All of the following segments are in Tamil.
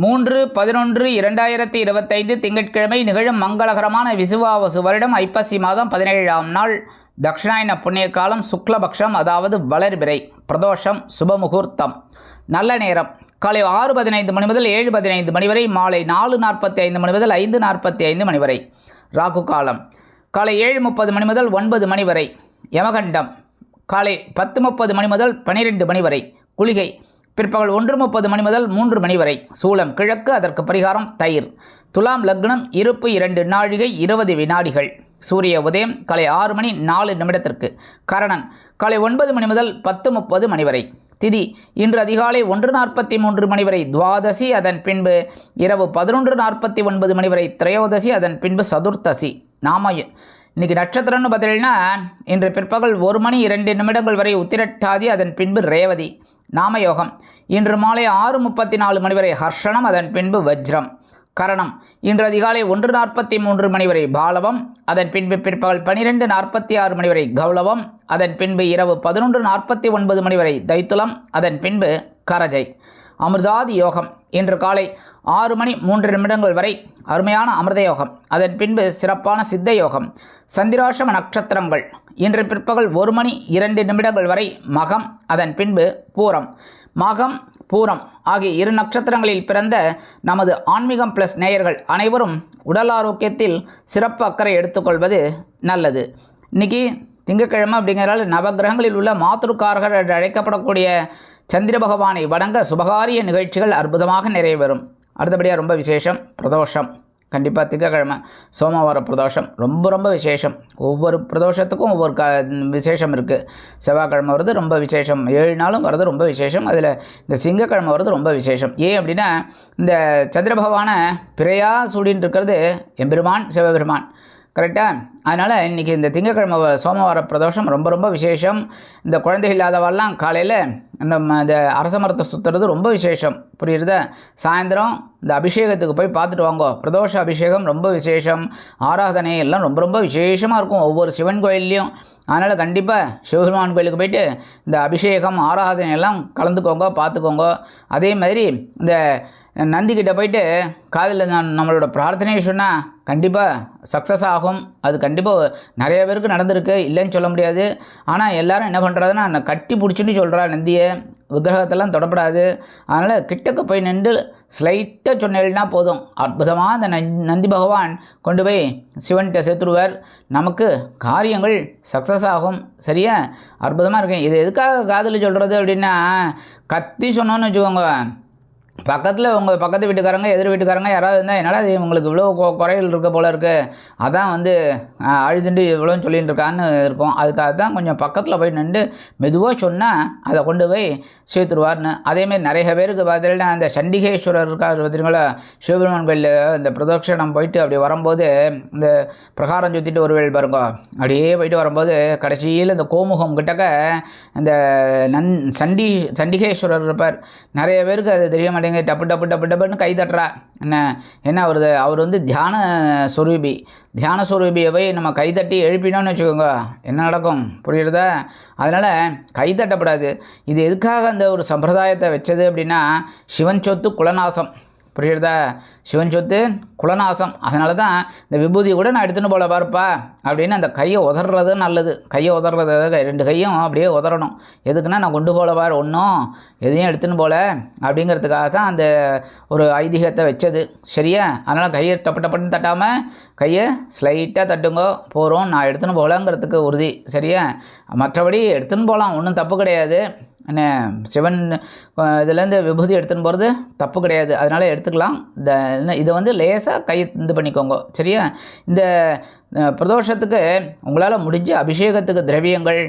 மூன்று பதினொன்று இரண்டாயிரத்தி இருபத்தைந்து திங்கட்கிழமை நிகழும் மங்களகரமான விசுவாவசு வருடம் ஐப்பசி மாதம் பதினேழாம் நாள். தக்ஷிணாயன புண்ணிய காலம் சுக்லபக்ஷம் அதாவது வளர்பிறை பிரதோஷம் சுபமுகூர்த்தம். நல்ல நேரம். காலை ஆறு பதினைந்து மணி முதல் ஏழு பதினைந்து மணி வரை மாலை நாலு நாற்பத்தி ஐந்து மணி முதல் ஐந்து நாற்பத்தி ஐந்து மணி வரை. ராகு காலம். காலை ஏழு முப்பது மணி முதல் ஒன்பது மணி வரை. யமகண்டம். காலை பத்து முப்பது மணி முதல் பனிரெண்டு மணி வரை. குளிகை. பிற்பகல் ஒன்று முப்பது மணி முதல் மூன்று மணி வரை. சூலம் கிழக்கு அதற்கு பரிகாரம் தயிர். துலாம் லக்னம் இருப்பு இரண்டு நாழிகை இருபது வினாடிகள். சூரிய உதயம் காலை ஆறு மணி நாலு நிமிடத்திற்கு. கரணன் காலை ஒன்பது மணி முதல் பத்து முப்பது மணி வரை. திதி இன்று அதிகாலை ஒன்று நாற்பத்தி மூன்று மணி வரை. துவாதசி அதன் பின்பு இரவு பதினொன்று நாற்பத்தி ஒன்பது மணி வரை. திரையோதசி அதன் பின்பு சதுர்த்தசி. நாம இன்னைக்கு நட்சத்திரம்னு பார்த்தீங்கன்னா இன்று பிற்பகல் ஒரு மணி இரண்டு நிமிடங்கள் வரை உத்திரட்டாதி அதன் பின்பு ரேவதி. நாமயோகம். இன்று மாலை ஆறு முப்பத்தி நாலு மணி வரை ஹர்ஷனம் அதன் பின்பு வஜ்ரம். கரணம். இன்று அதிகாலை ஒன்று நாற்பத்தி மூன்று மணி வரை பாலவம் அதன் பின்பு பிற்பகல் பனிரெண்டு நாற்பத்தி ஆறு மணி வரை கௌளவம் அதன் பின்பு இரவு பதினொன்று நாற்பத்தி ஒன்பது மணி வரை தைத்துலம் அதன் பின்பு கரஜை. அமிர்தாதி யோகம். இன்று காலை ஆறு மணி மூன்று நிமிடங்கள் வரை அருமையான அமிர்த யோகம். அதன் பின்பு சிறப்பான சித்த யோகம். சந்திராசிரம நட்சத்திரங்கள். இன்று பிற்பகல் ஒரு மணி இரண்டு நிமிடங்கள் வரை மகம் அதன் பின்பு பூரம். மகம் பூரம் ஆகிய இரு நட்சத்திரங்களில் பிறந்த நமது ஆன்மீகம் ப்ளஸ் நேயர்கள் அனைவரும் உடல் ஆரோக்கியத்தில் சிறப்பு அக்கறை எடுத்துக்கொள்வது நல்லது. இன்னைக்கு திங்கக்கிழமை அப்படிங்கிறதால நவகிரகங்களில் உள்ள மாத்திருக்காரர்கள் என்று அழைக்கப்படக்கூடிய சந்திர பகவானை வணங்க சுபகாரிய நிகழ்ச்சிகள் அற்புதமாக நிறைவேறும். அடுத்தபடியாக ரொம்ப விசேஷம் பிரதோஷம். கண்டிப்பாக திங்கக்கிழமை சோமவார பிரதோஷம். ரொம்ப ரொம்ப விசேஷம். ஒவ்வொரு பிரதோஷத்துக்கும் ஒவ்வொரு க விசேஷம் இருக்குது செவ்வாய்க்கிழமை வருது ரொம்ப விசேஷம். ஏழு நாளும் வர்றது ரொம்ப விசேஷம். அதில் இந்த சிங்கக்கிழமை வருது ரொம்ப விசேஷம். ஏன் அப்படின்னா இந்த சந்திர பகவானை பிறையா சூடின்னு இருக்கிறது எம்பெருமான் சிவபெருமான். கரெக்டாக அதனால் இன்றைக்கி இந்த திங்கக்கிழமை சோமவார பிரதோஷம் ரொம்ப ரொம்ப விசேஷம். இந்த குழந்தை இல்லாதவெல்லாம் காலையில் நம்ம இந்த அரச மரத்தை சுற்றுறது ரொம்ப விசேஷம். புரியுறதா? சாயந்தரம் இந்த அபிஷேகத்துக்கு போய் பார்த்துட்டு வாங்கோ. பிரதோஷ அபிஷேகம் ரொம்ப விசேஷம். ஆராதனை எல்லாம் ரொம்ப ரொம்ப விசேஷமாக இருக்கும் ஒவ்வொரு சிவன் கோயில்லையும். அதனால் கண்டிப்பாக சிவபெருமான் கோயிலுக்கு போயிட்டு இந்த அபிஷேகம் ஆராதனை எல்லாம் கலந்துக்கோங்க பார்த்துக்கோங்க. அதே மாதிரி இந்த நந்திக்கிட்ட போயிட்டு காதில் நான் நம்மளோட பிரார்த்தனையை சொன்னால் கண்டிப்பாக சக்ஸஸ் ஆகும். அது கண்டிப்பாக நிறைய பேருக்கு நடந்திருக்கு இல்லைன்னு சொல்ல முடியாது. ஆனால் எல்லாரும் என்ன பண்ணுறதுன்னா நான் கட்டி பிடிச்சின்னு சொல்கிறா நந்தியை. விக்கிரகத்தெல்லாம் தொடப்படாது. அதனால் கிட்டக்க போய் நின்று ஸ்லைட்டாக சொன்னேன்னா போதும். அற்புதமாக அந்த நந்- நந்தி பகவான் கொண்டு போய் சிவன்கிட்ட சேர்த்துருவார். நமக்கு காரியங்கள் சக்ஸஸ் ஆகும். சரியா? அற்புதமாக இருக்கேன். இது எதுக்காக காதில் சொல்கிறது அப்படின்னா கத்தி சொன்னோன்னு வச்சுக்கோங்க. பக்கத்தில் உங்கள் பக்கத்து வீட்டுக்காரங்க எதிர் வீட்டுக்காரங்க யாராவது இருந்தால் என்னடா அது உங்களுக்கு இவ்வளோ குறைகள் இருக்க போல இருக்குது அதான் வந்து அழுதுண்டு இவ்வளோன்னு சொல்லிட்டு இருக்கான்னு இருக்கும். அதுக்காக தான் கொஞ்சம் பக்கத்தில் போய் நின்று மெதுவாக சொன்னால் அதை கொண்டு போய் சேர்த்துருவார்னு அதேமாரி நிறைய பேருக்கு பார்த்தீங்கன்னா அந்த சண்டிகேஸ்வரர் இருக்கார் பார்த்தீங்களா சிவபெருமான் கோயிலில் இந்த பிரதட்சணம் போயிட்டு அப்படி வரும்போது இந்த பிரகாரம் சுற்றிட்டு வருவேள் பாருங்க அப்படியே போயிட்டு வரும்போது கடைசியில் இந்த கோமுகம் கிட்டக்க இந்த நன் சண்டி சண்டிகேஸ்வரர் இருப்பார். நிறைய பேருக்கு அது தெரிய மாட்டேங்குது. டப்பு டப்பு டப்பு டப்புன்னு கை தட்டுறா. என்ன என்ன அவரது? அவர் வந்து தியான சொரூபி. தியான சொரூபியை போய் நம்ம கை தட்டி எழுப்பினோம்னு வச்சுக்கோங்க. என்ன நடக்கும்? புரியுறதா? அதனால் கை தட்டப்படாது. இது எதுக்காக அந்த ஒரு சம்பிரதாயத்தை வச்சது அப்படின்னா சிவன் சொத்து குலநாசம். புரியுறதா சிவன் சொத்து குலநாசம். அதனால தான் இந்த விபூதியை கூட நான் எடுத்துன்னு போல பாருப்பா. அப்படின்னு அந்த கையை உதறது நல்லது. கையை உதறது ரெண்டு கையும் அப்படியே உதறணும். எதுக்குன்னா நான் கொண்டு போல பாரு ஒன்றும் எதையும் எடுத்துன்னு போல. அப்படிங்கிறதுக்காக தான் அந்த ஒரு ஐதீகத்தை வச்சது. சரியா? அதனால் கையை டப்பு டப்புன்னு தட்டாமல் கையை ஸ்லைட்டாக தட்டுங்க. போகிறோம் நான் எடுத்துன்னு போகலாங்கிறதுக்கு உறுதி. சரியா? மற்றபடி எடுத்துன்னு போகலாம் ஒன்றும் தப்பு கிடையாது. என்ன சிவன் இதுலேருந்து விபூதி எடுத்துன்னு போகிறது தப்பு கிடையாது. அதனால் எடுத்துக்கலாம். இந்த என்ன- இதை வந்து லேசாக கை இது பண்ணிக்கோங்க. சரியா? இந்த பிரதோஷத்துக்கு உங்களால் முடிஞ்ச அபிஷேகத்துக்கு திரவியங்கள்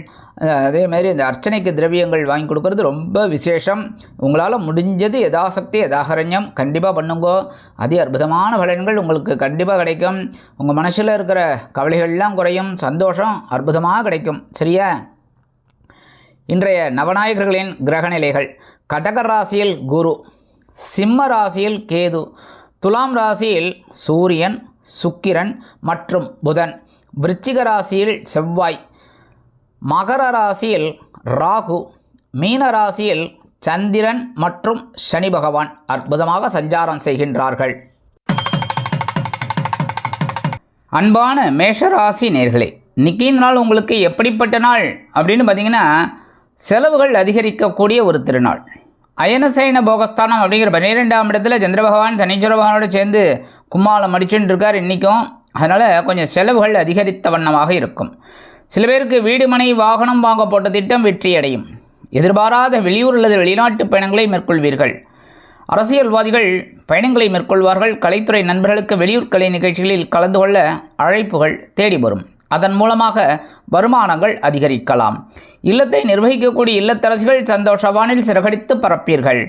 அஹ், அதே மாதிரி இந்த அர்ச்சனைக்கு திரவியங்கள் வாங்கி கொடுக்கறது ரொம்ப விசேஷம். உங்களால் முடிஞ்சது யதாசக்தி யதாகரண்யம் கண்டிப்பாக பண்ணுங்கோ. அதி அற்புதமான பலன்கள் உங்களுக்கு கண்டிப்பாக கிடைக்கும். உங்கள் மனசில் இருக்கிற கவலைகள்லாம் குறையும். சந்தோஷம் அற்புதமாக கிடைக்கும். சரியா? இன்றைய நவநாயகர்களின் கிரகநிலைகள். கடக ராசியில் குரு சிம்ம ராசியில் கேது துலாம் ராசியில் சூரியன் சுக்கிரன் மற்றும் புதன். விருச்சிக ராசியில் செவ்வாய். மகர ராசியில் ராகு. மீன ராசியில் சந்திரன் மற்றும் சனி பகவான் அற்புதமாக சஞ்சாரம் செய்கின்றார்கள். அன்பான மேஷராசி நேர்களே இன்னைக்கு இந்த நாள் உங்களுக்கு எப்படிப்பட்ட நாள் அப்படின்னு பார்த்தீங்கன்னா செலவுகள் அதிகரிக்கக்கூடிய ஒரு திருநாள். அயனசைன போகஸ்தானம் அப்படிங்கிற பன்னிரெண்டாம் இடத்துல சந்திர பகவான் சனீஸ்வர பகவானோடு சேர்ந்து கும்மாலம் அடிச்சுட்டு இருக்கார் இன்றைக்கும் அதனால் கொஞ்சம் செலவுகள் அதிகரித்த வண்ணமாக இருக்கும். சில பேருக்கு வீடு மனை வாகனம் வாங்க போட்ட திட்டம் வெற்றியடையும். எதிர்பாராத வெளியூர் அல்லது வெளிநாட்டு பயணங்களை மேற்கொள்வீர்கள். அரசியல்வாதிகள் பயணங்களை மேற்கொள்வார்கள். கலைத்துறை நண்பர்களுக்கு வெளியூர் கலை நிகழ்ச்சிகளில் கலந்து கொள்ள அழைப்புகள் தேடி வரும் அதன் மூலமாக வருமானங்கள் அதிகரிக்கலாம். இல்லத்தை நிர்வகிக்கக்கூடிய இல்லத்தரசிகள் சந்தோஷவானில் சிறகடித்து பரப்பீர்கள்.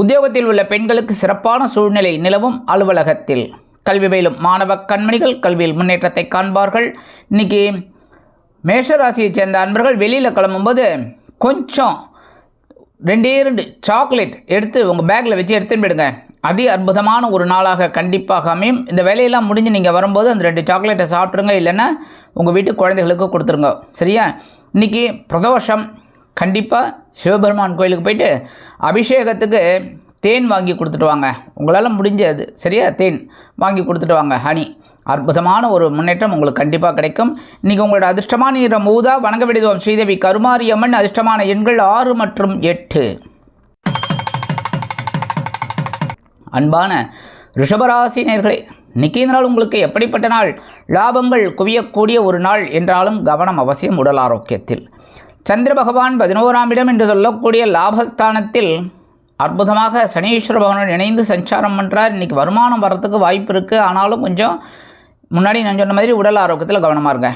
உத்தியோகத்தில் உள்ள பெண்களுக்கு சிறப்பான சூழ்நிலை நிலவும் அலுவலகத்தில். கல்வி பயிலும் மாணவ கண்மணிகள் கல்வியில் முன்னேற்றத்தை காண்பார்கள். இன்னைக்கு மேஷராசியைச் சேர்ந்த அன்பர்கள் வெளியில் கிளம்பும்போது கொஞ்சம் ரெண்டே ரெண்டு சாக்லேட் எடுத்து உங்கள் பேக்கில் வச்சு எடுத்துன்னு போயிடுங்க. அதி அற்புதமான ஒரு நாளாக கண்டிப்பாக அமையும். இந்த வேலையெல்லாம் முடிஞ்சு நீங்கள் வரும்போது அந்த ரெண்டு சாக்லேட்டை சாப்பிட்ருங்க இல்லைன்னா உங்கள் வீட்டு குழந்தைகளுக்கு கொடுத்துருங்க. சரியா? இன்றைக்கி பிரதோஷம். கண்டிப்பாக சிவபெருமான் கோயிலுக்கு போயிட்டு அபிஷேகத்துக்கு தேன் வாங்கி கொடுத்துட்டு வாங்க. உங்களால் முடிஞ்சது சரியா? தேன் வாங்கி கொடுத்துட்டு வாங்க ஹனி. அற்புதமான ஒரு முன்னேற்றம் உங்களுக்கு கண்டிப்பாக கிடைக்கும். இன்றைக்கி உங்களோட அதிர்ஷ்டமான நிறம் வணங்க விடுதோம் ஸ்ரீதேவி கருமாரியம்மன். அதிர்ஷ்டமான எண்கள் ஆறு மற்றும் எட்டு. அன்பான ரிஷபராசி நேர்களே இன்னைக்கு நாள் உங்களுக்கு எப்படிப்பட்ட நாள்? லாபங்கள் குவியக்கூடிய ஒரு நாள் என்றாலும் கவனம் அவசியம் உடல் ஆரோக்கியத்தில். சந்திர பகவான் பதினோராம் இடம் என்று சொல்லக்கூடிய லாபஸ்தானத்தில் அற்புதமாக சனீஸ்வர பகவானுடன் இணைந்து சஞ்சாரம் பண்ணுறார் இன்றைக்கி வருமானம் வர்றதுக்கு வாய்ப்பு இருக்குது ஆனாலும் கொஞ்சம் முன்னாடி நான் சொன்ன மாதிரி உடல் ஆரோக்கியத்தில் கவனமாக இருங்க.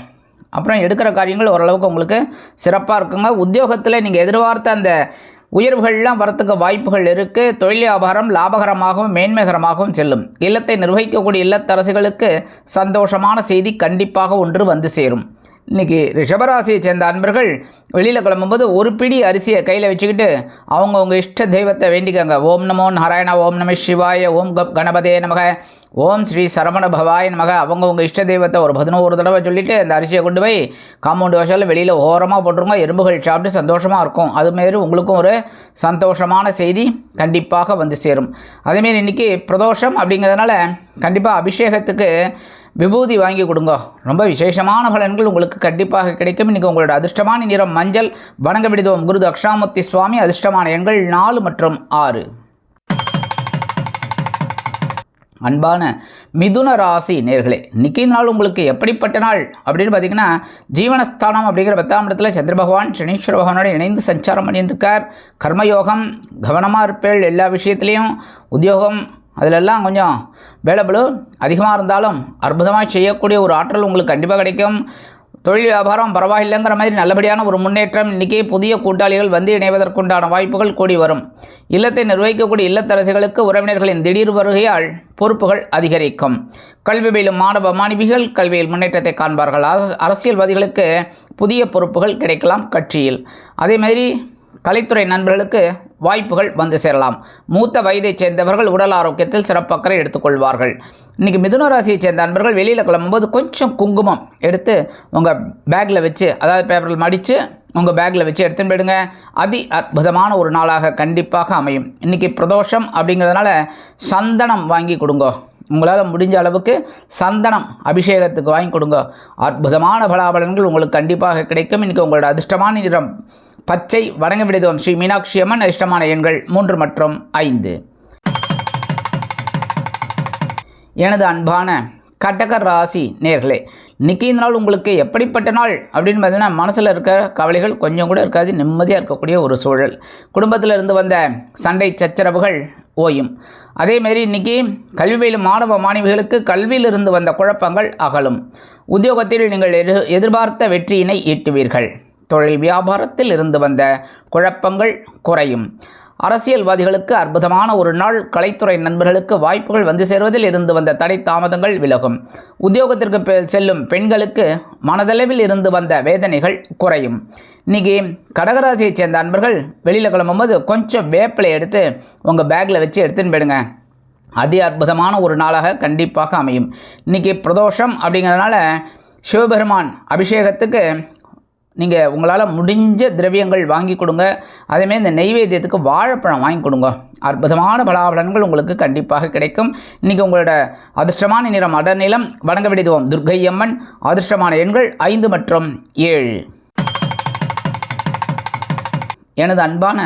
அப்புறம் எடுக்கிற காரியங்கள் ஓரளவுக்கு உங்களுக்கு சிறப்பாக இருக்குங்க. உத்தியோகத்தில் நீங்கள் எதிர்பார்த்த அந்த உயர்வுகள்லாம் வரத்துக்கு வாய்ப்புகள் இருக்குது தொழில் வியாபாரம் லாபகரமாகவும் மேன்மைகரமாகவும் செல்லும். இல்லத்தை நிர்வகிக்கக்கூடிய இல்லத்தரசிகளுக்கு சந்தோஷமான செய்தி கண்டிப்பாக ஒன்று வந்து சேரும். இன்றைக்கி ரிஷபராசியை சேர்ந்த அன்பர்கள் வெளியில் கிளம்பும்போது ஒரு பிடி அரிசியை கையில் வச்சுக்கிட்டு அவங்கவுங்க இஷ்ட தெய்வத்தை வேண்டிக்கோங்க. ஓம் நமோ நாராயண ஓம் நம சிவாய ஓம் க கணபதே நமக ஓம் ஸ்ரீ சரவண பவாய நமக. அவங்கவுங்க இஷ்ட தெய்வத்தை ஒரு பதினோரு தடவை சொல்லிவிட்டு அந்த அரிசியை கொண்டு போய் காம்பவுண்டு வாசலில் வெளியில் ஓரமாக போட்டுருங்க. எறும்புகள் சாப்பிட்டு சந்தோஷமாக இருக்கும். அதுமாரி உங்களுக்கும் ஒரு சந்தோஷமான செய்தி கண்டிப்பாக வந்து சேரும். அதேமாரி இன்றைக்கி பிரதோஷம் அப்படிங்கிறதுனால கண்டிப்பாக அபிஷேகத்துக்கு விபூதி வாங்கி கொடுங்க. ரொம்ப விசேஷமான பலன்கள் உங்களுக்கு கண்டிப்பாக கிடைக்கும். இன்றைக்கி உங்களோட அதிர்ஷ்டமான நிறம் மஞ்சள் வணங்க விடுதோம். குரு தக்ஷாமூர்த்தி சுவாமி அதிர்ஷ்டமான எண்கள் நாலு மற்றும் ஆறு. அன்பான மிதுன ராசி நேர்களே இன்றைக்கி நாள் உங்களுக்கு எப்படிப்பட்ட நாள்? அப்படின்னு பார்த்தீங்கன்னா ஜீவனஸ்தானம் அப்படிங்கிற பத்தாம் இடத்துல சந்திர பகவான் சனீஸ்வர பகவானோட இணைந்து சஞ்சாரம் பண்ணிட்டு இருக்கார் கர்மயோகம் கவனமாக இருப்பேள் எல்லா விஷயத்துலேயும். உத்தியோகம் அதிலெல்லாம் கொஞ்சம் வேலைபளு அதிகமாக இருந்தாலும் அற்புதமாக செய்யக்கூடிய ஒரு ஆற்றல் உங்களுக்கு கண்டிப்பாக கிடைக்கும். தொழில் வியாபாரம் பரவாயில்லைங்கிற மாதிரி நல்லபடியான ஒரு முன்னேற்றம் இன்றைக்கி புதிய கூட்டாளிகள் வந்து இணைவதற்குண்டான வாய்ப்புகள் கூடி வரும். இல்லத்தை நிர்வகிக்கக்கூடிய இல்லத்தரசிகளுக்கு உறவினர்களின் திடீர் வருகையால் பொறுப்புகள் அதிகரிக்கும். கல்வி பயிலும் மாணவ மாணவிகள் கல்வியில் முன்னேற்றத்தை காண்பார்கள். அரசியல்வாதிகளுக்கு புதிய பொறுப்புகள் கிடைக்கலாம் கட்சியில். அதே மாதிரி கலைத்துறை நண்பர்களுக்கு வாய்ப்புகள் வந்து சேரலாம். மூத்த வயதைச் சேர்ந்தவர்கள் உடல் ஆரோக்கியத்தில் சிறப்பக்கறை எடுத்துக்கொள்வார்கள். இன்றைக்கி மிதுன ராசியை சேர்ந்த நண்பர்கள் வெளியில் கிளம்பும்போது கொஞ்சம் குங்குமம் எடுத்து உங்கள் பேக்கில் வச்சு அதாவது பேப்பரில் மடித்து உங்கள் பேக்கில் வச்சு எடுத்துன்னு போயிடுங்க. அதி அற்புதமான ஒரு நாளாக கண்டிப்பாக அமையும். இன்றைக்கி பிரதோஷம் அப்படிங்கிறதுனால சந்தனம் வாங்கி கொடுங்க. உங்களால் முடிஞ்ச அளவுக்கு சந்தனம் அபிஷேகத்துக்கு வாங்கி கொடுங்க. அற்புதமான பலாபலன்கள் உங்களுக்கு கண்டிப்பாக கிடைக்கும். இன்றைக்கி உங்களோட அதிர்ஷ்டமான நிறம் பச்சை வணங்க விடுதோம். ஸ்ரீ மீனாட்சி அம்மன் அதிர்ஷ்டமான எண்கள் மூன்று மற்றும் ஐந்து. எனது அன்பான கட்டகர் ராசி நேர்களே இன்னைக்கு இந்த நாள் உங்களுக்கு எப்படிப்பட்ட நாள்? அப்படின்னு பார்த்தீங்கன்னா மனசில் இருக்கிற கவலைகள் கொஞ்சம் கூட இருக்காது. நிம்மதியாக இருக்கக்கூடிய ஒரு சூழல். குடும்பத்தில் இருந்து வந்த சண்டை சச்சரவுகள் ஓயும். அதேமாரி இன்றைக்கி கல்வி பயிலும் மாணவ மாணவிகளுக்கு கல்வியிலிருந்து வந்த குழப்பங்கள் அகலும். உத்தியோகத்தில் நீங்கள் எதிர் எதிர்பார்த்த வெற்றியினை ஈட்டுவீர்கள். தொழில் வியாபாரத்தில் இருந்து வந்த குழப்பங்கள் குறையும். அரசியல்வாதிகளுக்கு அற்புதமான ஒரு நாள் கலைத்துறை நண்பர்களுக்கு வாய்ப்புகள் வந்து சேர்வதில் இருந்து வந்த தடை தாமதங்கள் விலகும். உத்தியோகத்திற்கு பெ- செல்லும் பெண்களுக்கு மனதளவில் இருந்து வந்த வேதனைகள் குறையும். இன்னைக்கு கடகராசியைச் சேர்ந்த அன்பர்கள் வெளியில் கிளம்பும்போது கொஞ்சம் வேப்பிலை எடுத்து உங்கள் பேக்கில் வச்சு எடுத்துன்னு போயிடுங்க. அதி அற்புதமான ஒரு நாளாக கண்டிப்பாக அமையும். இன்றைக்கி பிரதோஷம் அப்படிங்கிறதுனால சிவபெருமான் அபிஷேகத்துக்கு நீங்கள் உங்களால் முடிஞ்ச திரவியங்கள் வாங்கி கொடுங்க. அதேமாரி இந்த நெய்வேத்தியத்துக்கு வாழைப்பழம் வாங்கி கொடுங்க. அற்புதமான பலாபலன்கள் உங்களுக்கு கண்டிப்பாக கிடைக்கும். இன்றைக்கி உங்களோட அதிர்ஷ்டமான நிறம் அடநிலம் வணங்க விடுதுவோம் துர்க்கை அம்மன் அதிர்ஷ்டமான எண்கள் ஐந்து மற்றும் ஏழு. எனது அன்பான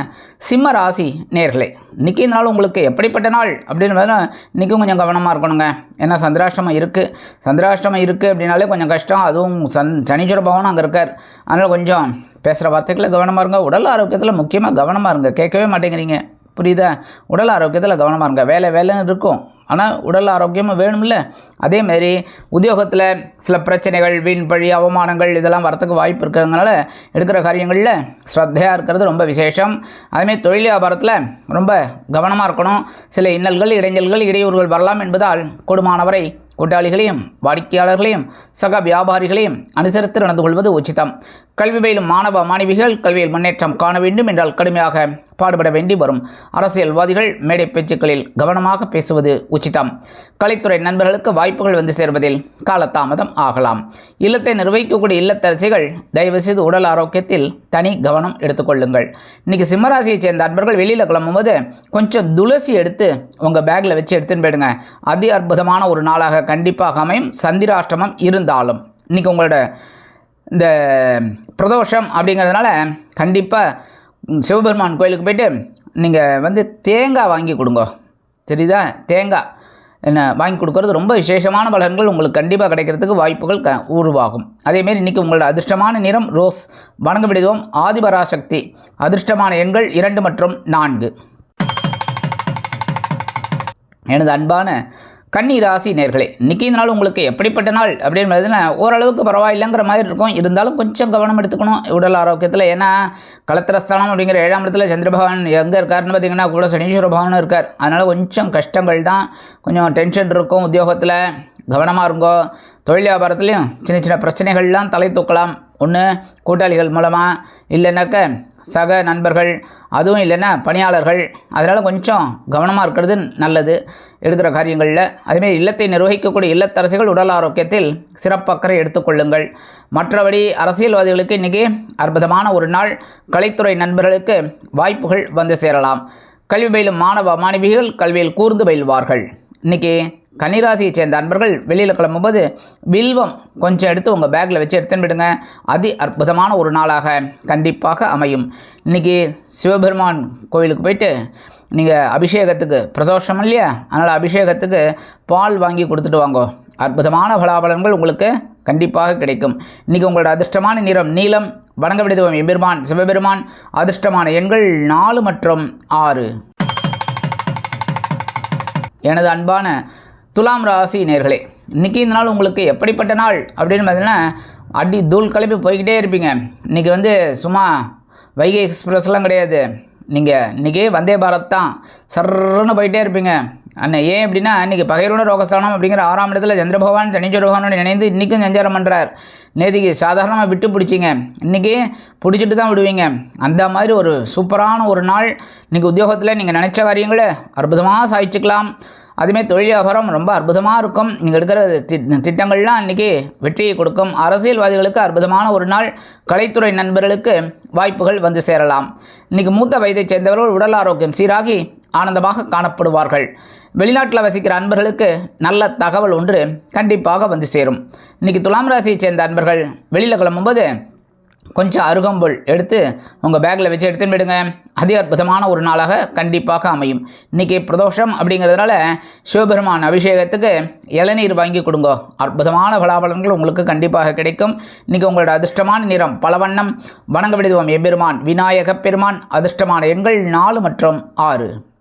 சிம்ம ராசி நேர்களே இன்றைக்கி இந்த நாள் உங்களுக்கு எப்படிப்பட்ட நாள் அப்படின்னு இன்றைக்கும் கொஞ்சம் கவனமாக இருக்கணுங்க. ஏன்னா சந்திராஷ்டமம் இருக்குது சந்திராஷ்டமம் இருக்குது அப்படின்னாலே கொஞ்சம் கஷ்டம். அதுவும் சன் சனீஸ்வர பகவான் அங்கே இருக்கார். அதனால் கொஞ்சம் பேசுகிற வார்த்தைகளில் கவனமாக இருங்க. உடல் ஆரோக்கியத்தில் முக்கியமாக கவனமாக இருங்க. கேட்கவே மாட்டேங்கிறீங்க. புரியுதா? உடல் ஆரோக்கியத்தில் கவனமாக இருங்க. வேலை வேலைன்னு இருக்கும். ஆனால் உடல் ஆரோக்கியமும் வேணும்ல? அதேமாரி உத்தியோகத்தில் சில பிரச்சனைகள் வீண் பழி அவமானங்கள் இதெல்லாம் வரத்துக்கு வாய்ப்பு இருக்கிறதுனால எடுக்கிற காரியங்களில் ஸ்ரத்தையாக இருக்கிறது ரொம்ப விசேஷம். அதேமாரி தொழில் வியாபாரத்தில் ரொம்ப கவனமாக இருக்கணும். சில இன்னல்கள் இடைஞ்சல்கள் இடையூறுகள் வரலாம் என்பதால் கூடுமானவரை கூட்டாளிகளையும் வாடிக்கையாளர்களையும் சக வியாபாரிகளையும் அனுசரித்து நடந்து கொள்வது உச்சிதம். கல்வி பயிலும் மாணவ மாணவிகள் கல்வியில் முன்னேற்றம் காண வேண்டும் என்றால் கடுமையாக பாடுபட வேண்டி வரும். அரசியல்வாதிகள் மேடை பேச்சுக்களில் கவனமாக பேசுவது உச்சிதம். கலைத்துறை நண்பர்களுக்கு வாய்ப்புகள் வந்து சேர்வதில் காலதாமதம் ஆகலாம். இல்லத்தை நிர்வகிக்கக்கூடிய இல்லத்தரசிகள் தயவுசெய்து உடல் ஆரோக்கியத்தில் தனி கவனம் எடுத்துக்கொள்ளுங்கள் இன்னைக்கு சிம்மராசியைச் சேர்ந்த அன்பர்கள் வெளியில் கிளம்பும்போது கொஞ்சம் துளசி எடுத்து உங்கள் பேக்கில் வச்சு எடுத்துன்னு போயிடுங்க. அதி அற்புதமான ஒரு நாளாக கண்டிப்பாக அமையும். சந்திராஷ்டமம் இருந்தாலும். இன்னைக்கு உங்களோட இந்த பிரதோஷம் அப்படிங்கிறதுனால கண்டிப்பாக சிவபெருமான் கோயிலுக்கு போயிட்டு நீங்கள் வந்து தேங்காய் வாங்கி கொடுங்க. சரிதா தேங்காய் என்ன வாங்கி கொடுக்கறது ரொம்ப விசேஷமான பலன்கள் உங்களுக்கு கண்டிப்பாக கிடைக்கிறதுக்கு வாய்ப்புகள் க உருவாகும். அதேமாரி இன்றைக்கி உங்களோட அதிர்ஷ்டமான நிறம் ரோஸ். வணங்க விடுவோம். ஆதிபராசக்தி. அதிர்ஷ்டமான எண்கள் இரண்டு மற்றும் நான்கு. எனது அன்பான கன்னி ராசி நேர்களே இன்றைக்கி இந்த நாள் உங்களுக்கு எப்படிப்பட்ட நாள் அப்படின்னு ஓரளவுக்கு பரவாயில்லைங்கிற மாதிரி இருக்கும். இருந்தாலும் கொஞ்சம் கவனம் எடுத்துக்கணும். உடல் ஆரோக்கியத்தில் ஏன்னா கலத்திரஸ்தானம் அப்படிங்கிற ஏழாம் இடத்துல சந்திர பகவான் எங்கே இருக்காருன்னு பார்த்தீங்கன்னா கூட சனீஸ்வர பகவானும் இருக்கார். அதனால் கொஞ்சம் கஷ்டங்கள் தான். கொஞ்சம் டென்ஷன் இருக்கும். உத்தியோகத்தில் கவனமாக இருங்கோ. தொழில் வியாபாரத்துலேயும் சின்ன சின்ன பிரச்சனைகள்லாம் தலை தூக்கலாம். ஒன்று கூட்டாளிகள் மூலமாக இல்லைன்னாக்க சக நண்பர்கள் அதுவும் இல்லைன்னா பணியாளர்கள் அதனால் கொஞ்சம் கவனமாக இருக்கிறது நல்லது. எடுக்கிற காரியங்களில். அதேமாதிரி இல்லத்தை நிர்வகிக்கக்கூடிய இல்லத்தரசிகள் உடல் ஆரோக்கியத்தில் சிறப்பக்கறை எடுத்துக்கொள்ளுங்கள் மற்றபடி அரசியல்வாதிகளுக்கு இன்றைக்கி அற்புதமான ஒரு நாள். கலைத்துறை நண்பர்களுக்கு வாய்ப்புகள் வந்து சேரலாம். கல்வி பயிலும் மாணவ மாணவிகள் கல்வியில் கூர்ந்து பயில்வார்கள். இன்றைக்கி கன்னிராசியை சேர்ந்த அன்பர்கள் வெளியில் கிளம்பும்போது வில்வம் கொஞ்சம் எடுத்து உங்கள் பேக்கில் வச்சு எடுத்துன்னு விடுங்க. அதி அற்புதமான ஒரு நாளாக கண்டிப்பாக அமையும். இன்றைக்கி சிவபெருமான் கோயிலுக்கு போயிட்டு நீங்கள் அபிஷேகத்துக்கு பிரதோஷம் இல்லையா? அதனால் அபிஷேகத்துக்கு பால் வாங்கி கொடுத்துட்டு வாங்கோ. அற்புதமான பலாபலன்கள் உங்களுக்கு கண்டிப்பாக கிடைக்கும். இன்றைக்கி உங்களோட அதிர்ஷ்டமான நிறம் நீலம். வணங்க விடுதோம் எம்பெருமான் சிவபெருமான் அதிர்ஷ்டமான எண்கள் நாலு மற்றும் ஆறு. எனது அன்பான துலாம் ராசி நேர்களே இன்றைக்கி இந்த நாள் உங்களுக்கு எப்படிப்பட்ட நாள் அப்படின்னு பார்த்தீங்கன்னா அடி தூள் கிளப்பி போய்கிட்டே இருப்பீங்க. இன்றைக்கி வந்து சும்மா வைகை எக்ஸ்பிரஸ்லாம் கிடையாது. நீங்கள் இன்றைக்கி வந்தே பாரத் தான். சர்ன்னு போயிட்டே இருப்பீங்க. அண்ணன் ஏன் அப்படின்னா இன்றைக்கி பகைரோட ரோகஸ்தானம் அப்படிங்கிற ஆறாம் இடத்துல சந்திரபகவான் பகவான் பகவானோட இணைந்து இன்றைக்கும் சஞ்சாரம் பண்ணுறார் நேற்றுக்கு சாதாரணமாக விட்டு பிடிச்சிங்க. இன்றைக்கி பிடிச்சிட்டு தான் விடுவீங்க. அந்த மாதிரி ஒரு சூப்பரான ஒரு நாள். இன்றைக்கி உத்தியோகத்தில் நீங்கள் நினச்ச காரியங்களை அற்புதமாக சாய்ச்சிக்கலாம் அதுமாரி தொழில் வியாபாரம் ரொம்ப அற்புதமாக இருக்கும். நீங்கள் எடுக்கிற திட்டங்கள்லாம் இன்றைக்கி வெற்றியை கொடுக்கும். அரசியல்வாதிகளுக்கு அற்புதமான ஒரு நாள். கலைத்துறை நண்பர்களுக்கு வாய்ப்புகள் வந்து சேரலாம். இன்றைக்கி மூத்த வயதைச் சேர்ந்தவர்கள் உடல் ஆரோக்கியம் சீராகி ஆனந்தமாக காணப்படுவார்கள். வெளிநாட்டில் வசிக்கிற அன்பர்களுக்கு நல்ல தகவல் ஒன்று கண்டிப்பாக வந்து சேரும். இன்றைக்கி துலாம் ராசியைச் சேர்ந்த அன்பர்கள் வெளியில் கிளம்பும்போது கொஞ்சம் அருகம்புல் எடுத்து உங்கள் பேக்கில் வச்சு எடுத்துன்னு போயிடுங்க. அதி அற்புதமான ஒரு நாளாக கண்டிப்பாக அமையும். இன்றைக்கி பிரதோஷம் அப்படிங்கிறதுனால சிவபெருமான் அபிஷேகத்துக்கு இளநீர் வாங்கி கொடுங்க. அற்புதமான பலாபலன்கள் உங்களுக்கு கண்டிப்பாக கிடைக்கும். இன்றைக்கி உங்களோட அதிர்ஷ்டமான நிறம் பலவண்ணம். வணங்க விடுவோம் எம்பெருமான் விநாயகப் பெருமான் அதிர்ஷ்டமான எண்கள் நாலு மற்றும் ஆறு.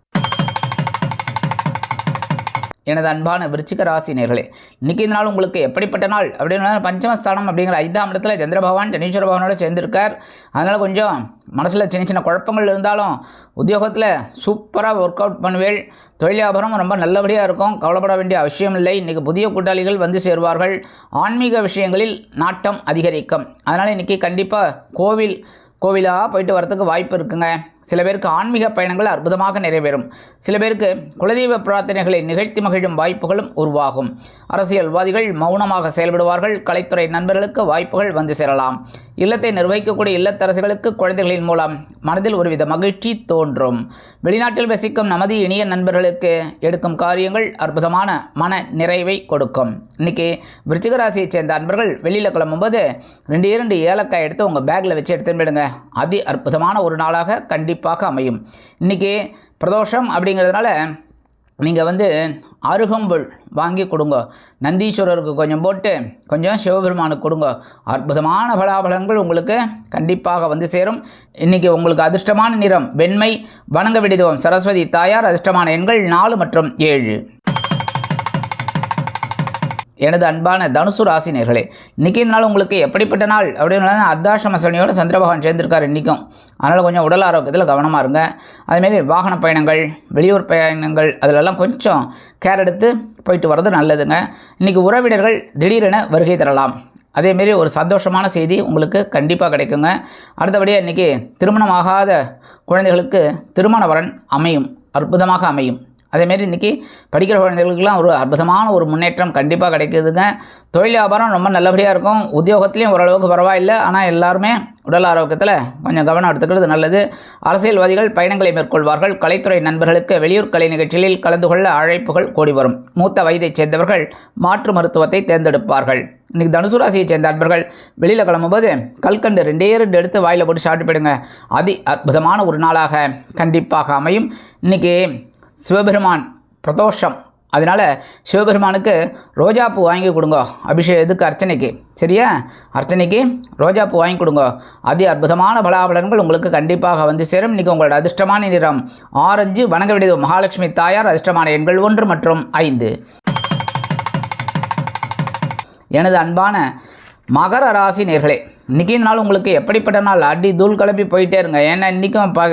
எனது அன்பான விருச்சிக ராசி நேர்களே இன்னைக்கு இந்த நாள் உங்களுக்கு எப்படிப்பட்ட நாள்? அப்படின்னா பஞ்சமஸ்தானம் அப்படிங்கிற ஐந்தாம் இடத்துல சந்திர பகவான் சனீஸ்வர பகவானோட சேர்ந்திருக்கார். அதனால் கொஞ்சம் மனசில் சின்ன சின்ன குழப்பங்கள் இருந்தாலும் உத்தியோகத்தில் சூப்பராக ஒர்க் அவுட் பண்ணுவேள். தொழில் வியாபாரம் ரொம்ப நல்லபடியாக இருக்கும். கவலைப்பட வேண்டிய அவசியம் இல்லை. இன்றைக்கி புதிய கூட்டாளிகள் வந்து சேருவார்கள். ஆன்மீக விஷயங்களில் நாட்டம் அதிகரிக்கும். அதனால் இன்றைக்கி கண்டிப்பாக கோவில் கோவிலாக போயிட்டு வரத்துக்கு வாய்ப்பு இருக்குங்க. சில பேருக்கு ஆன்மீக பயணங்கள் அற்புதமாக நிறைவேறும். சில பேருக்கு குலதெய்வ பிரார்த்தனைகளை நிகழ்த்தி மகிழும் வாய்ப்புகளும் உருவாகும். அரசியல்வாதிகள் மௌனமாக செயல்படுவார்கள். கலைத்துறை நண்பர்களுக்கு வாய்ப்புகள் வந்து சேரலாம். இல்லத்தை நிர்வகிக்கக்கூடிய இல்லத்தரசிகளுக்கு குழந்தைகளின் மூலம் மனதில் ஒருவித மகிழ்ச்சி தோன்றும். வெளிநாட்டில் வசிக்கும் நமது இனிய நண்பர்களுக்கு எடுக்கும் காரியங்கள் அற்புதமான மன நிறைவை கொடுக்கும். இன்னைக்கு விருச்சிக ராசியைச் சேர்ந்த அன்பர்கள் வெளியில் கிளம்பும்போது ரெண்டு இரண்டு ஏலக்காய் எடுத்து உங்கள் பேக்கில் வச்சு எடுத்துன்னு போயிடுங்க அதி அற்புதமான ஒரு நாளாக கண்டிப்பாக அமையும். இன்றைக்கி பிரதோஷம் அப்படிங்கிறதுனால நீங்கள் வந்து அருகம்புல் வாங்கி கொடுங்க. நந்தீஸ்வரருக்கு கொஞ்சம் போட்டு கொஞ்சம் சிவபெருமானுக்கு கொடுங்க. அற்புதமான பலாபலங்கள் உங்களுக்கு கண்டிப்பாக வந்து சேரும். இன்றைக்கி உங்களுக்கு அதிர்ஷ்டமான நிறம் வெண்மை வணங்க விடுதோம் சரஸ்வதி தாயார் அதிர்ஷ்டமான எண்கள் நாலு மற்றும் ஏழு. எனது அன்பான தனுசு ராசி நேர்களே இன்றைக்கி இந்த நாள் உங்களுக்கு எப்படிப்பட்ட நாள்? அப்படின்னு அர்த்தாசிரம சனியோடு சந்திர பகவான் சேர்ந்திருக்கார் இன்றைக்கும் அதனால் கொஞ்சம் உடல் ஆரோக்கியத்தில் கவனமாக இருங்க. அதுமாரி வாகன பயணங்கள் வெளியூர் பயணங்கள் அதிலெல்லாம் கொஞ்சம் கேர் எடுத்து போயிட்டு வர்றது நல்லதுங்க. இன்றைக்கி உறவினர்கள் திடீரென வருகை தரலாம். அதேமாரி ஒரு சந்தோஷமான செய்தி உங்களுக்கு கண்டிப்பாக கிடைக்குங்க. அடுத்தபடியாக இன்றைக்கி திருமணமாகாத குழந்தைகளுக்கு திருமண வரன் அமையும் அற்புதமாக அமையும். அதேமாரி இன்றைக்கி படிக்கிற குழந்தைகளுக்கெல்லாம் ஒரு அற்புதமான ஒரு முன்னேற்றம் கண்டிப்பாக கிடைக்குதுங்க. தொழில் வியாபாரம் ரொம்ப நல்லபடியாக இருக்கும். உத்தியோகத்துலேயும் ஓரளவுக்கு பரவாயில்லை. ஆனால் எல்லாருமே உடல் ஆரோக்கியத்தில் கொஞ்சம் கவனம் எடுத்துக்கிறது நல்லது. அரசியல்வாதிகள் பயணங்களை மேற்கொள்வார்கள். கலைத்துறை நண்பர்களுக்கு வெளியூர் கலை நிகழ்ச்சிகளில் கலந்து கொள்ள அழைப்புகள் கூடி வரும். மூத்த வயதைச் சேர்ந்தவர்கள் மாற்று மருத்துவத்தை தேர்ந்தெடுப்பார்கள். இன்றைக்கி தனுசு ராசியைச் சேர்ந்த அன்பர்கள் வெளியில் கிளம்பும்போது கல்கண்டு ரெண்டே ரெண்டு எடுத்து வாயில் போட்டு சாப்பிட்டு போயிடுங்க. அதி அற்புதமான ஒரு நாளாக கண்டிப்பாக அமையும். இன்றைக்கி சிவபெருமான் பிரதோஷம். அதனால் சிவபெருமானுக்கு ரோஜாப்பூ வாங்கி கொடுங்க அபிஷேக இதுக்கு அர்ச்சனைக்கு. சரியா? அர்ச்சனைக்கு ரோஜாப்பூ வாங்கி கொடுங்க. அதி அற்புதமான பலாபலன்கள் உங்களுக்கு கண்டிப்பாக வந்து சேரும். இன்றைக்கி உங்களோட அதிர்ஷ்டமான நிறம் ஆரஞ்சு வணங்க வேண்டியது மகாலட்சுமி தாயார் அதிர்ஷ்டமான எண்கள் ஒன்று மற்றும் ஐந்து. எனது அன்பான மகர ராசி நேர்களே இன்றைக்கி இந்த நாள் உங்களுக்கு எப்படிப்பட்ட நாள்? அடி தூள் கிளப்பி போயிட்டே இருங்க. ஏன்னா இன்றைக்கும் ப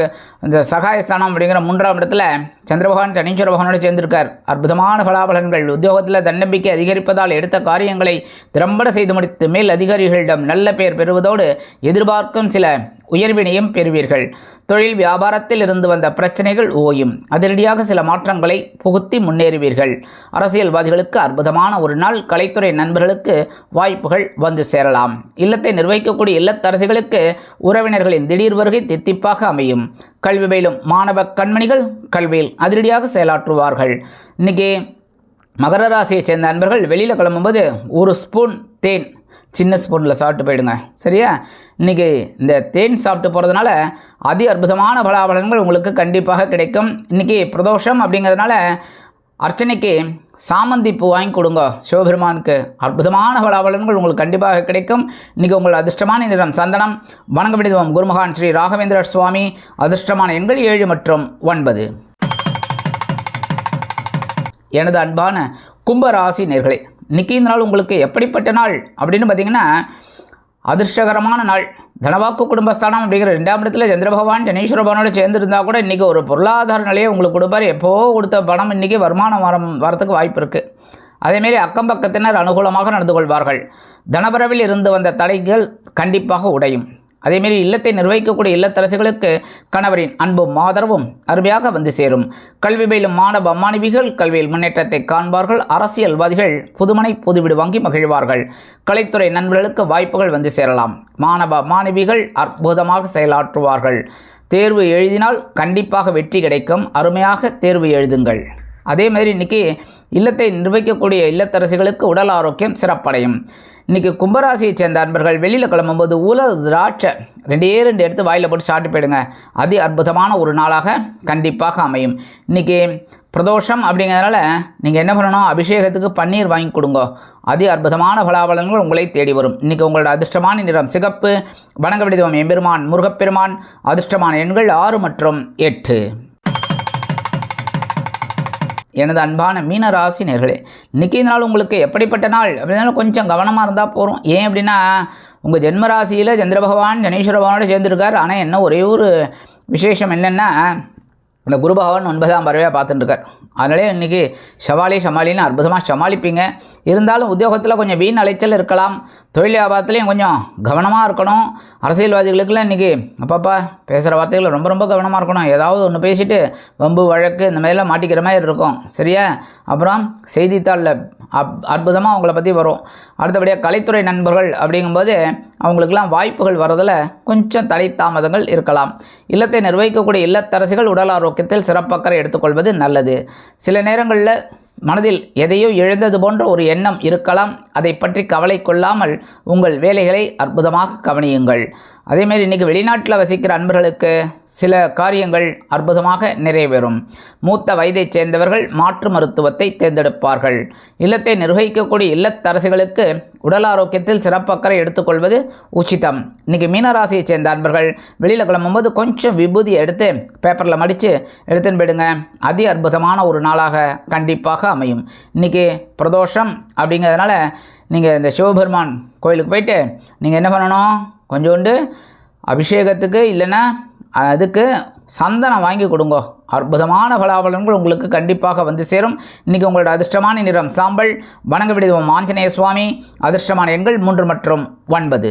இந்த சகாயஸ்தானம் அப்படிங்கிற மூன்றாம் இடத்துல சந்திர பகவான் சனீஸ்வர பகவானோடு சேர்ந்திருக்கார். அற்புதமான பலாபலன்கள். உத்தியோகத்தில் தன்னம்பிக்கை அதிகரிப்பதால் எடுத்த காரியங்களை திறம்பட செய்து முடித்து மேல் அதிகாரிகளிடம் நல்ல பெயர் பெறுவதோடு எதிர்பார்க்கும் சில உயர்வினையும் பெறுவீர்கள். தொழில் வியாபாரத்தில் இருந்து வந்த பிரச்சனைகள் ஓயும். அதிரடியாக சில மாற்றங்களை புகுத்தி முன்னேறுவீர்கள். அரசியல்வாதிகளுக்கு அற்புதமான ஒரு நாள். கலைத்துறை நண்பர்களுக்கு வாய்ப்புகள் வந்து சேரலாம். இல்லத்தை நிர்வகிக்கக்கூடிய இல்லத்தரசிகளுக்கு உறவினர்களின் திடீர் வருகை தித்திப்பாக அமையும். கல்வி பயிலும் மாணவ கண்மணிகள் கல்வியில் அதிரடியாக செயலாற்றுவார்கள். இன்னைக்கு மகர ராசியைச் சேர்ந்த நண்பர்கள் வெளியில் கிளம்பும்போது ஒரு ஸ்பூன் தேன் சின்ன ஸ்பூனில் சாப்பிட்டு போயிடுங்க. சரியா? இன்றைக்கி இந்த தேன் சாப்பிட்டு போகிறதுனால அதி அற்புதமான பலாபலன்கள் உங்களுக்கு கண்டிப்பாக கிடைக்கும். இன்றைக்கி பிரதோஷம் அப்படிங்கிறதுனால அர்ச்சனைக்கு சாமந்தி பூ வாங்கி கொடுங்க. சிவபெருமானுக்கு அற்புதமான பலாபலன்கள் உங்களுக்கு கண்டிப்பாக கிடைக்கும். இன்றைக்கி உங்கள் அதிர்ஷ்டமான நிறம் சந்தனம். வணங்க விடுவோம். குருமகான் ஸ்ரீ ராகவேந்திர சுவாமி. அதிர்ஷ்டமான எண்கள் ஏழு மற்றும் ஒன்பது. எனது அன்பான கும்பராசி நேர்களே இன்றைக்கி இந்த நாள் உங்களுக்கு எப்படிப்பட்ட நாள் அப்படின்னு பார்த்தீங்கன்னா அதிர்ஷ்டகரமான நாள். தனவாக்கு குடும்பஸ்தானம் அப்படிங்கிற ரெண்டாம் இடத்துல சந்திர பகவான் ஜனீஸ்வர பகவானோட சேர்ந்துருந்தால் கூட இன்றைக்கி ஒரு பொருளாதார நிலையை உங்களுக்கு கொடுப்பார். எப்போ கொடுத்த பணம் இன்றைக்கி வருமானம் வர வரத்துக்கு வாய்ப்பு இருக்குது அதேமாரி அக்கம் பக்கத்தினர் அனுகூலமாக நடந்து கொள்வார்கள். தனபரவில் இருந்து வந்த தடைகள் கண்டிப்பாக உடையும். அதேமாரி இல்லத்தை நிர்வகிக்கக்கூடிய இல்லத்தரசிகளுக்கு கணவரின் அன்பும் ஆதரவும் அருமையாக வந்து சேரும். கல்வி பயிலும் மாணவ மாணவிகள் கல்வியில் முன்னேற்றத்தை காண்பார்கள். அரசியல்வாதிகள் புதுமனை புதுவிடு வாங்கி மகிழ்வார்கள். கலைத்துறை நண்பர்களுக்கு வாய்ப்புகள் வந்து சேரலாம். மாணவ மாணவிகள் அற்புதமாக செயலாற்றுவார்கள். தேர்வு எழுதினால் கண்டிப்பாக வெற்றி கிடைக்கும். அருமையாக தேர்வு எழுதுங்கள். அதே மாதிரி இன்றைக்கி இல்லத்தை நிர்வகிக்கக்கூடிய இல்லத்தரசிகளுக்கு உடல் ஆரோக்கியம் சிறப்படையும். இன்றைக்கி கும்பராசியை சேர்ந்த அன்பர்கள் வெளியில் கிளம்பும்போது உல திராட்சை. ரெண்டே ரெண்டு எடுத்து வாயில் போட்டு சாப்பிட்டு போயிடுங்க. அதி அற்புதமான ஒரு நாளாக கண்டிப்பாக அமையும். இன்றைக்கி பிரதோஷம் அப்படிங்கிறதுனால நீங்கள் என்ன பண்ணணும்? அபிஷேகத்துக்கு பன்னீர் வாங்கி கொடுங்க. அதி அற்புதமான பலாபலன்கள் உங்களை தேடி வரும். இன்றைக்கி உங்களோட அதிர்ஷ்டமான நிறம் சிகப்பு. வணங்க விடுதம் எம்பெருமான் முருகப்பெருமான் அதிர்ஷ்டமான எண்கள் ஆறு மற்றும் எட்டு. எனது அன்பான மீன ராசி நேர்களே இன்றைக்கி நாள் உங்களுக்கு எப்படிப்பட்ட நாள்? அப்படின்னாலும் கொஞ்சம் கவனமாக இருந்தால் போகிறோம் ஏன் அப்படின்னா உங்கள் ஜென்ம ராசியில் சந்திர பகவான் ஜனீஸ்வர பகவானோட சேர்ந்துருக்கார். ஆனால் என்ன ஒரே ஒரு விசேஷம் என்னென்னா இந்த குரு பகவான் ஒன்பதாம் பறவையாக பார்த்துட்டு இருக்கார் அதனாலே இன்றைக்கி சவாலி சமாளின்னு அற்புதமாக சமாளிப்பீங்க. இருந்தாலும் உத்தியோகத்தில் கொஞ்சம் வீண் அலைச்சல் இருக்கலாம். தொழில் வியாபாரத்துலேயும் கொஞ்சம் கவனமாக இருக்கணும். அரசியல்வாதிகளுக்கெல்லாம் இன்றைக்கி அப்பப்பா பேசுகிற வார்த்தைகள் ரொம்ப ரொம்ப கவனமாக இருக்கணும். ஏதாவது ஒன்று பேசிட்டு வம்பு வழக்கு இந்த மாதிரிலாம் மாட்டிக்கிற மாதிரி இருக்கும். சரியா? அப்புறம் செய்தித்தாளில் அப் அற்புதமாக அவங்கள பற்றி வரும். அடுத்தபடியாக கலைத்துறை நண்பர்கள் அப்படிங்கும்போது அவங்களுக்கெல்லாம் வாய்ப்புகள் வரதில் கொஞ்சம் தலை தாமதங்கள் இருக்கலாம். இல்லத்தை நிர்வகிக்கக்கூடிய இல்லத்தரசிகள் உடல் ஆரோக்கியத்தில் சிறப்பக்கறை எடுத்துக்கொள்வது நல்லது. சில நேரங்களில் மனதில் எதையோ இழந்தது போன்ற ஒரு எண்ணம் இருக்கலாம். அதை பற்றி கவலை கொள்ளாமல் உங்கள் வேலைகளை அற்புதமாக கவனியுங்கள். அதேமாரி இன்றைக்கி வெளிநாட்டில் வசிக்கிற அன்பர்களுக்கு சில காரியங்கள் அற்புதமாக நிறைவேறும். மூத்த வயதைச் சேர்ந்தவர்கள் மாற்று மருத்துவத்தை தேர்ந்தெடுப்பார்கள். இல்லத்தை நிர்வகிக்கக்கூடிய இல்லத்தரசிகளுக்கு உடல் ஆரோக்கியத்தில் சிறப்பக்கறை எடுத்துக்கொள்வது உச்சிதம். இன்றைக்கி மீனராசியைச் சேர்ந்த அன்பர்கள் வெளியில் கிளம்பும்போது கொஞ்சம் விபூதி எடுத்து பேப்பரில் மடித்து எடுத்துன்னு போயிடுங்க. அதி அற்புதமான ஒரு நாளாக கண்டிப்பாக அமையும். இன்றைக்கி பிரதோஷம் அப்படிங்கிறதுனால நீங்கள் இந்த சிவபெருமான் கோயிலுக்கு போயிட்டு நீங்கள் என்ன பண்ணணும்? கொஞ்சோண்டு அபிஷேகத்துக்கு இல்லைன்னா அதுக்கு சந்தனம் வாங்கி கொடுங்க. அற்புதமான பலாபலன்கள் உங்களுக்கு கண்டிப்பாக வந்து சேரும். இன்றைக்கி உங்களோட அதிர்ஷ்டமான நிறம் சாம்பல். வணங்க விடுவோம் ஆஞ்சநேய சுவாமி. அதிர்ஷ்டமான எண்கள் மூன்று மற்றும் ஒன்பது.